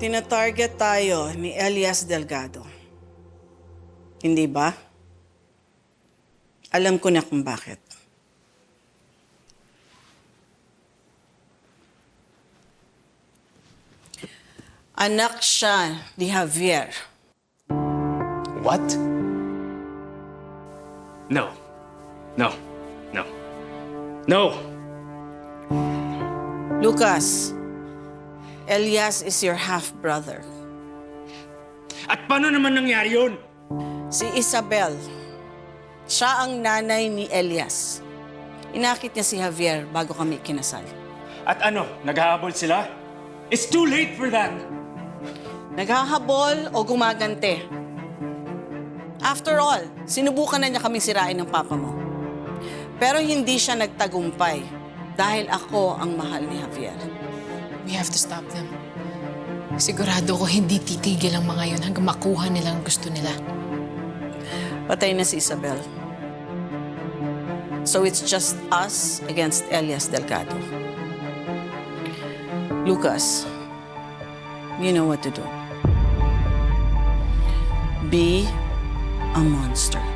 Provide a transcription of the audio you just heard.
Tina-target tayo ni Elias Delgado. Hindi ba? Alam ko na kung bakit. Anak siya ni Javier. What? No. No. No. No! Lucas, Elias is your half-brother. At paano naman nangyari yun? Si Isabel, siya ang nanay ni Elias. Inakit niya si Javier bago kami kinasal. At ano, naghahabol sila? It's too late for that! Naghahabol o gumagante? After all, sinubukan na niya kaming sirain ng papa mo. Pero hindi siya nagtagumpay dahil ako ang mahal ni Javier. We have to stop them. Sigurado ko hindi titigil ang mga yun hanggang makuha nila ang gusto nila. Patay na si Isabel. So it's just us against Elias Delgado. Lucas, you know what to do. Be a monster.